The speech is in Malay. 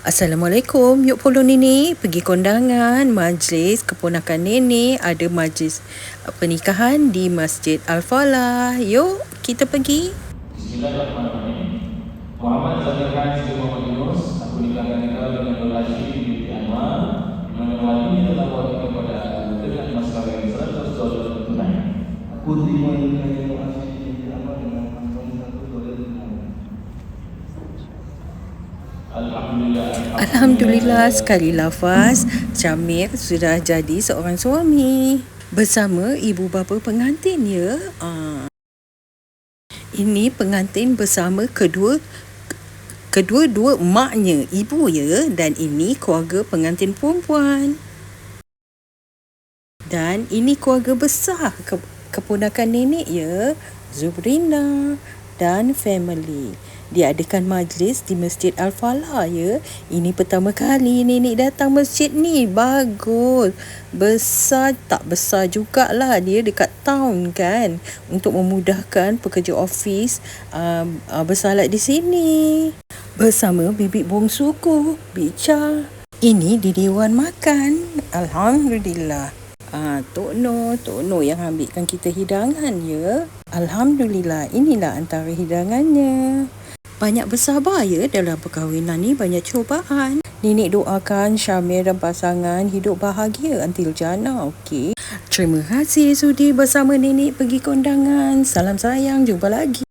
Assalamualaikum. Yuk polo nenek pergi kondangan majlis keponakan nenek ada majlis pernikahan di Masjid Al-Falah. Yuk kita pergi. Bismillahirrahmanirrahim. Muhammad Zamirkan Sri Muhammad Yunus Aku nikahkan engkau dengan Nur Rashid binti Anwar Di mana walinya telah wali kepada aku Dengan mas kawin 100 dolar tunai Aku terima nikah yang asli di amal dengan kantong satu dolar tunai. Alhamdulillah sekali lafaz Jamil sudah jadi seorang suami bersama ibu bapa pengantin ya. Ah. Ini pengantin bersama kedua kedua-dua maknya ibu ya dan ini keluarga pengantin perempuan. Dan ini keluarga besar ke, keponakan nenek ya, Zubrina dan family. Diadakan majlis di Masjid Al-Falah ya. Ini pertama kali nenek datang masjid ni. Bagus. Besar tak besar jugalah dia dekat town kan. Untuk memudahkan pekerja office uh, uh, bersalat di sini. Bersama bibik bongsuku, Bica. Ini di Dewan Makan. Alhamdulillah. Ah, Tok No, Tok No yang ambilkan kita hidangan ya. Alhamdulillah, inilah antara hidangannya. Banyak bersabar ya dalam perkahwinan ni, banyak cubaan. Nenek doakan Syamir dan pasangan hidup bahagia until jannah, okey? Terima kasih sudi bersama nenek pergi kondangan. Salam sayang, jumpa lagi.